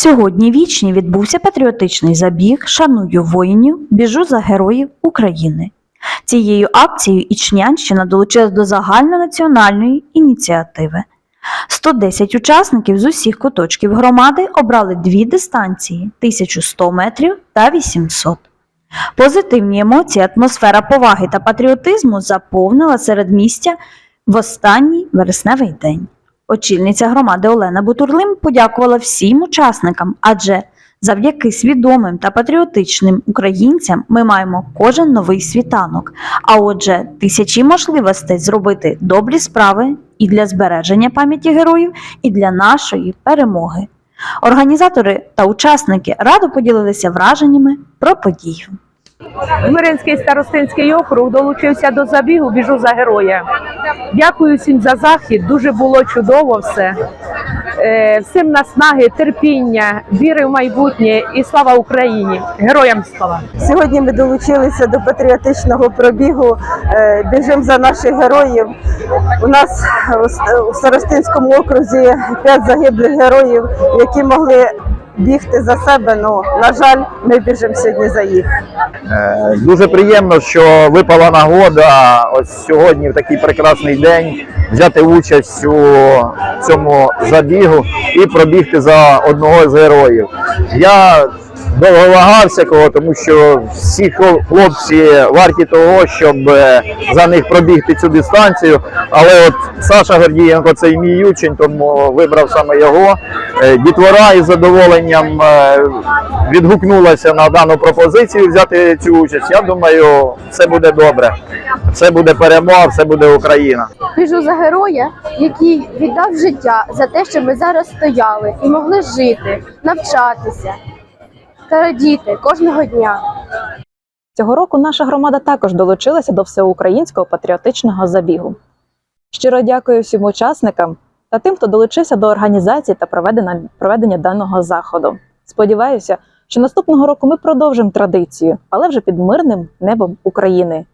Сьогодні вічні відбувся патріотичний забіг Шаную воїнів, біжу за героїв України. Цією акцією Ічнянщина долучилась до загальнонаціональної ініціативи. 110 учасників з усіх куточків громади обрали дві дистанції 1100 метрів та 800. Позитивні емоції, атмосфера поваги та патріотизму заповнила середмістя в останній вересневий день. Очільниця громади Олена Бутурлим подякувала всім учасникам, адже завдяки свідомим та патріотичним українцям ми маємо кожен новий світанок, а отже, тисячі можливостей зробити добрі справи і для збереження пам'яті героїв, і для нашої перемоги. Організатори та учасники радо поділилися враженнями про подію. Миринський старостинський округ долучився до забігу Біжу за героя. Дякую всім за захід. Дуже було чудово все. Е, Всім наснаги, терпіння, віри в майбутнє і слава Україні! Героям слава! Сьогодні ми долучилися до патріотичного пробігу е, Біжим за наших героїв. У нас у Старостинському окрузі п'ять загиблих героїв, які могли бігти за себе. Ну на жаль, ми біжимо сьогодні за їх. Е, Дуже приємно, що випала нагода ось сьогодні, в такий прекрасний день, взяти участь у цьому забігу і пробігти за одного з героїв. Я довго вагався кого, тому що всі хлопці варті того, щоб е, за них пробігти цю дистанцію. Але от Саша Гордієнко це і мій учень, тому вибрав саме його. Е, Дітвора із задоволенням е, відгукнулася на дану пропозицію взяти цю участь. Я думаю, все буде добре. Все буде перемога, все буде Україна. Біжу за героя, який віддав життя за те, щоб ми зараз стояли і могли жити, навчатися та радіти кожного дня. Цього року наша громада також долучилася до всеукраїнського патріотичного забігу. Щиро дякую всім учасникам та тим, хто долучився до організації та проведення, проведення даного заходу. Сподіваюся, що наступного року ми продовжимо традицію, але вже під мирним небом України.